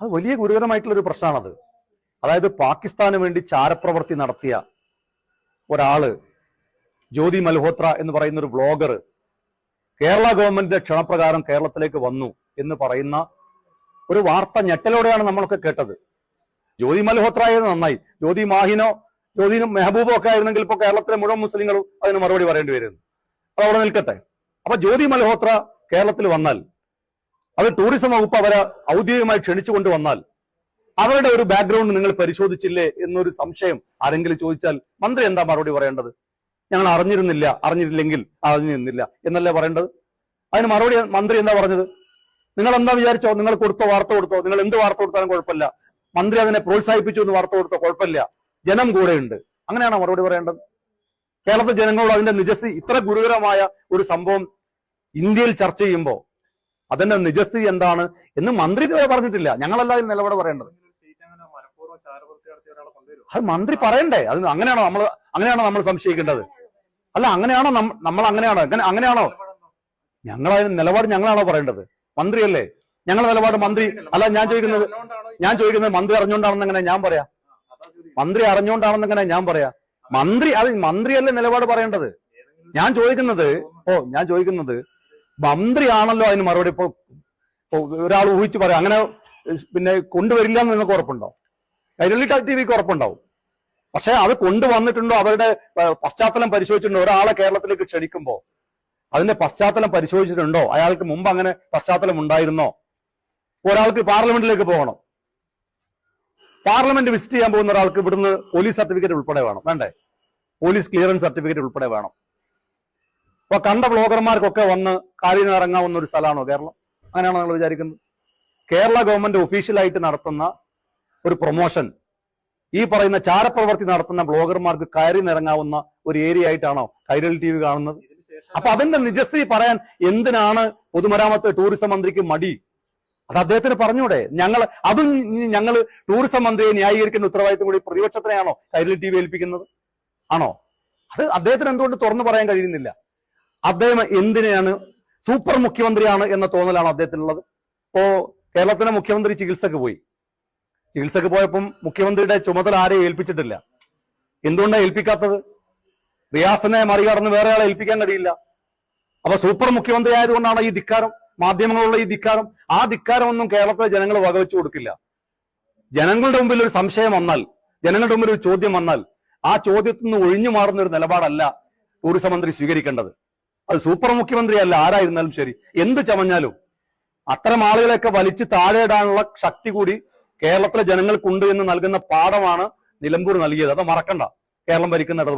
അത് വലിയ ഗുരുതരമായിട്ടുള്ള ഒരു പ്രശ്നമാണത്. അതായത് പാകിസ്ഥാന് വേണ്ടി ചാരപ്രവർത്തി നടത്തിയ ഒരാൾ ജ്യോതി മൽഹോത്ര എന്ന് പറയുന്ന ഒരു ബ്ലോഗർ കേരള ഗവൺമെന്റിന്റെ ക്ഷണപ്രകാരം കേരളത്തിലേക്ക് വന്നു എന്ന് പറയുന്ന ഒരു വാർത്ത ഞെട്ടലോടെയാണ് നമ്മളൊക്കെ കേട്ടത്. ജ്യോതി മൽഹോത്ര ആയിരുന്നു നന്നായി. ജ്യോതി മാഹിനോ ജ്യോതി മെഹബൂബോ ഒക്കെ ആയിരുന്നെങ്കിൽ ഇപ്പൊ കേരളത്തിലെ മുഴുവൻ മുസ്ലിങ്ങളും അതിന് മറുപടി പറയേണ്ടി വരുന്നു. അപ്പോൾ അവിടെ നിൽക്കട്ടെ. അപ്പൊ ജ്യോതി മൽഹോത്ര കേരളത്തിൽ വന്നാൽ അത് ടൂറിസം വകുപ്പ് അവരെ ഔദ്യോഗികമായി ക്ഷണിച്ചു കൊണ്ടുവന്നാൽ അവരുടെ ഒരു ബാക്ക്ഗ്രൗണ്ട് നിങ്ങൾ പരിശോധിച്ചില്ലേ എന്നൊരു സംശയം ആരെങ്കിലും ചോദിച്ചാൽ മന്ത്രി എന്താ മറുപടി പറയേണ്ടത്? ഞങ്ങൾ അറിഞ്ഞിരുന്നില്ല അറിഞ്ഞിരുന്നില്ലെങ്കിൽ അറിഞ്ഞിരുന്നില്ല എന്നല്ലേ പറയേണ്ടത്? അതിന് മറുപടി മന്ത്രി എന്താ പറഞ്ഞത്? നിങ്ങൾ എന്താ വിചാരിച്ചോ? നിങ്ങൾ കൊടുത്തോ വാർത്ത കൊടുത്തോ? നിങ്ങൾ എന്ത് വാർത്ത കൊടുത്താലും കുഴപ്പമില്ല. മന്ത്രി അതിനെ പ്രോത്സാഹിപ്പിച്ചു എന്ന് വാർത്ത കൊടുത്തോ? കുഴപ്പമില്ല. ജനം കൂടെയുണ്ട്. അങ്ങനെയാണോ മറുപടി പറയേണ്ടത്? കേരളത്തിലെ ജനങ്ങളോട് അതിന്റെ നിജസ്ഥി ഇത്ര ഗുരുതരമായ ഒരു സംഭവം ഇന്ത്യയിൽ ചർച്ച ചെയ്യുമ്പോൾ അതിന്റെ നിജസ്ഥിതി എന്താണ് എന്ന് മന്ത്രി ഇതുവരെ പറഞ്ഞിട്ടില്ല. ഞങ്ങളല്ല അതിന് നിലപാട് പറയേണ്ടത്. അത് മന്ത്രി പറയണ്ടേ. അത് അങ്ങനെയാണോ നമ്മൾ അങ്ങനെയാണോ നമ്മൾ സംശയിക്കേണ്ടത്? അല്ല അങ്ങനെയാണോ നമ്മൾ അങ്ങനെയാണോ? അങ്ങനെയാണോ? ഞങ്ങൾ അതിന് നിലപാട് ഞങ്ങളാണോ പറയേണ്ടത്? മന്ത്രിയല്ലേ? ഞങ്ങളുടെ നിലപാട് മന്ത്രി അല്ല ഞാൻ ചോദിക്കുന്നത് ഞാൻ ചോദിക്കുന്നത് മന്ത്രി അറിഞ്ഞുകൊണ്ടാണെന്ന് എങ്ങനെ ഞാൻ പറയാം? മന്ത്രി അറിഞ്ഞുകൊണ്ടാണെന്ന് എങ്ങനെ ഞാൻ പറയാം? മന്ത്രി അത് മന്ത്രിയല്ലേ നിലപാട് പറയേണ്ടത്? ഞാൻ ചോദിക്കുന്നത് ഓ ഞാൻ ചോദിക്കുന്നത് മന്ത്രിയാണല്ലോ അതിന് മറുപടി ഇപ്പൊ ഒരാൾ ഊഹിച്ച് പറയാം. അങ്ങനെ പിന്നെ കൊണ്ടുവരില്ല എന്ന് നിങ്ങൾക്ക് ഉറപ്പുണ്ടോ കൈരളി ടി വിക്ക് ഉറപ്പുണ്ടാവും. പക്ഷെ അത് കൊണ്ടുവന്നിട്ടുണ്ടോ അവരുടെ പശ്ചാത്തലം പരിശോധിച്ചിട്ടുണ്ടോ ഒരാളെ കേരളത്തിലേക്ക് ക്ഷണിക്കുമ്പോൾ അതിന്റെ പശ്ചാത്തലം പരിശോധിച്ചിട്ടുണ്ടോ? അയാൾക്ക് മുമ്പ് അങ്ങനെ പശ്ചാത്തലം ഉണ്ടായിരുന്നോ? ഒരാൾക്ക് പാർലമെന്റിലേക്ക് പോകണം. പാർലമെന്റ് വിസിറ്റ് ചെയ്യാൻ പോകുന്ന ഒരാൾക്ക് ഇവിടുന്ന് പോലീസ് സർട്ടിഫിക്കറ്റ് ഉൾപ്പെടെ വേണം. വേണ്ടേ? പോലീസ് ക്ലിയറൻസ് സർട്ടിഫിക്കറ്റ് ഉൾപ്പെടെ വേണം. അപ്പൊ കണ്ട ബ്ലോഗർമാർക്കൊക്കെ വന്ന് കാര്യം ഇറങ്ങാവുന്ന ഒരു സ്ഥലമാണോ കേരളം? അങ്ങനെയാണോ നിങ്ങൾ വിചാരിക്കുന്നത്? കേരള ഗവൺമെന്റ് ഒഫീഷ്യലായിട്ട് നടത്തുന്ന ഒരു പ്രൊമോഷൻ ഈ പറയുന്ന ചാരപ്രവർത്തി നടത്തുന്ന ബ്ലോഗർമാർക്ക് കയറി നിറങ്ങാവുന്ന ഒരു ഏരിയ ആയിട്ടാണോ കൈരളി ടി വി കാണുന്നത്? അപ്പൊ അതിന്റെ നിജസ്ഥിതി പറയാൻ എന്തിനാണ് പൊതുമരാമത്ത് ടൂറിസം മന്ത്രിക്ക് മടി? അത് അദ്ദേഹത്തിന് പറഞ്ഞൂടെ. ഞങ്ങൾ അതും ഞങ്ങൾ ടൂറിസം മന്ത്രിയെ ന്യായീകരിക്കുന്ന ഉത്തരവാദിത്വം കൂടി പ്രതിപക്ഷത്തിനെയാണോ കൈരളി ടി വി ഏൽപ്പിക്കുന്നത്? ആണോ? അത് അദ്ദേഹത്തിന് എന്തുകൊണ്ട് തുറന്നു പറയാൻ കഴിയുന്നില്ല? അദ്ദേഹം എന്തിനാണ് സൂപ്പർ മുഖ്യമന്ത്രിയാണ് എന്ന തോന്നലാണ് അദ്ദേഹത്തിനുള്ളത്? ഇപ്പോ കേരളത്തിലെ മുഖ്യമന്ത്രി ചികിത്സക്ക് പോയി. ചികിത്സക്ക് പോയപ്പം മുഖ്യമന്ത്രിയുടെ ചുമതല ആരെയും ഏൽപ്പിച്ചിട്ടില്ല. എന്തുകൊണ്ടാണ് ഏൽപ്പിക്കാത്തത്? റിയാസിനെ മറികടന്ന് വേറെ ആളെ ഏൽപ്പിക്കാൻ കഴിയില്ല. അപ്പൊ സൂപ്പർ മുഖ്യമന്ത്രി ആയതുകൊണ്ടാണ് ഈ ധിക്കാരം മാധ്യമങ്ങളുള്ള ഈ ധിക്കാരം. ആ ധിക്കാരം ഒന്നും കേരളത്തിലെ ജനങ്ങൾ വകവെച്ചു കൊടുക്കില്ല. ജനങ്ങളുടെ മുമ്പിൽ ഒരു സംശയം വന്നാൽ ജനങ്ങളുടെ മുമ്പിൽ ഒരു ചോദ്യം വന്നാൽ ആ ചോദ്യത്തിൽ നിന്ന് ഒഴിഞ്ഞു മാറുന്ന ഒരു നിലപാടല്ല ടൂറിസം മന്ത്രി സ്വീകരിക്കേണ്ടത്. അത് സൂപ്പർ മുഖ്യമന്ത്രി അല്ല ആരായിരുന്നാലും ശരി. എന്ത് ചമഞ്ഞാലും. അത്തരം ആളുകളെയൊക്കെ വലിച്ചു താഴെയിടാനുള്ള ശക്തി കൂടി കേരളത്തിലെ ജനങ്ങൾക്കുണ്ട് എന്ന് നൽകുന്ന പാഠമാണ് നിലമ്പൂർ നൽകിയത്. അത് മറക്കണ്ട. കേരളം ഭരിക്കുന്ന ഇടതുപക്ഷം